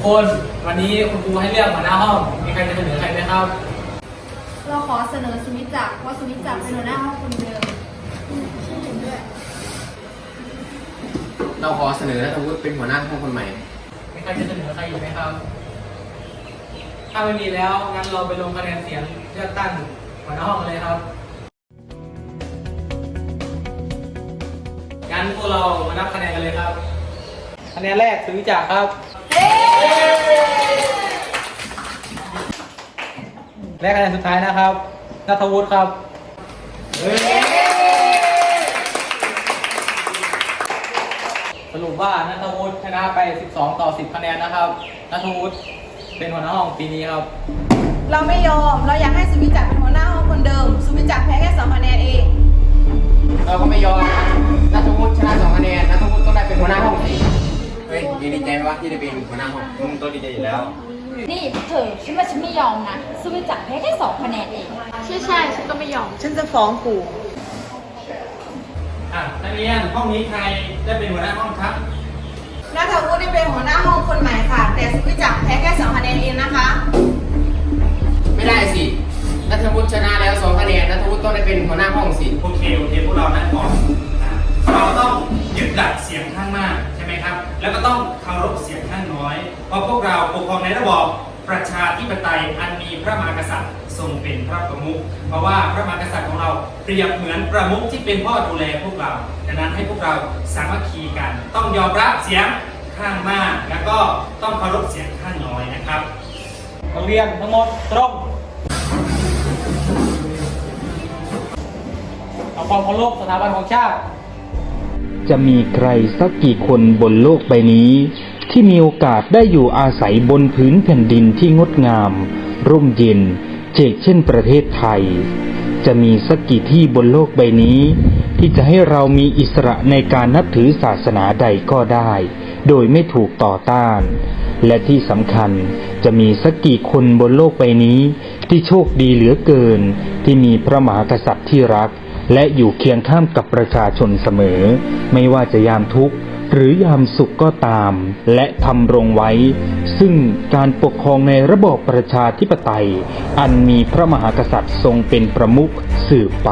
กคน วันนี้คุณครูให้เลือกหัวหน้าห้อง มีใครจะเสนอใครไหมครับ เราขอเสนอสุวิจักรเพราะสุวิจักรเป็นหัวหน้าห้องคนเดิมเราขอเสนอนัทวุฒิเป็นหัวหน้าห้องคนใหม่ มีใครจะเสนอใครอีกไหมครับ ถ้าไม่มีแล้วงั้นเราไปลงคะแนนเสียงเลือกตั้งหัวหน้าห้องเลยครับ งั้นพวกเรามานับคะแนนกันเลยครับ คะแนนแรกสุวิจักรครับ และคะแนนสุดท้ายนะครับนัทวุฒิครับ สรุปว่านัทวุฒิชนะไป 12 ต่อ 10 คะแนนนะครับนัทวุฒิเป็นหัวหน้าห้องปีนี้ครับ เราไม่ยอม เราอยากให้สุวิจักรเป็นหัวหน้าห้องคนเดิม สุวิจักรแพ้แค่สองคะแนนเอง เราก็ วะที่ได้เป็นหัวหน้าห้องมึงต้องดีใจอยู่แล้ว นี่เธอฉันว่าฉันไม่ยอมนะสวิจักรแพ้แค่สองคะแนนเอง ใช่ใช่ฉันก็ไม่ยอม ฉันจะฟ้องครูอะนักเรียนห้องนี้ใครได้เป็นหัวหน้าห้องครับนัทวุฒิได้เป็นหัวหน้าห้องคนใหม่ค่ะ แต่สุวิจักรแพ้แค่สองคะแนนเองนะคะ ไม่ได้สินัทวุฒิชนะแล้วสองคะแนนนัทวุฒิต้องได้เป็นหัวหน้าห้องสิ โอเค โอเค พวกเรานั่งก่อนอ่าเราต้อง แล้วก็ต้องเคารพเสียงข้างน้อย เพราะพวกเราปกครองในระบอบประชาธิปไตยอันมีพระมหากษัตริย์ทรงเป็นพระประมุขเพราะว่าพระมหากษัตริย์ของเราเปรียบเหมือนประมุขที่เป็นพ่อดูแลพวกเราดังนั้นให้พวกเราสามัคคีกัน ต้องยอมรับเสียงข้างมาก แล้วก็ต้องเคารพเสียงข้างน้อยนะครับนักเรียนทั้งหมดตรงเอาความเคารพสถาบันของชาติ จะมีใครสักกี่คนบนโลกใบนี้ ที่มีโอกาสได้อยู่อาศัยบนพื้นแผ่นดินที่งดงาม ร่มเย็นเจกเช่นประเทศไทย จะมีสักกี่ที่บนโลกใบนี้ ที่จะให้เรามีอิสระในการนับถือศาสนาใดก็ได้ โดยไม่ถูกต่อต้าน และที่สำคัญจะมีสักกี่คนบนโลกใบนี้ ที่โชคดีเหลือเกิน ที่มีพระมหากษัตริย์ที่รัก และอยู่เคียงข้ามกับประชาชนเสมอ ไม่ว่าจะยามทุกข์หรือยามสุขก็ตาม และทำรงไว้ ซึ่งการปกครองในระบอบประชาธิปไตย อันมีพระมหากษัตริย์ทรงเป็นประมุขสืบไป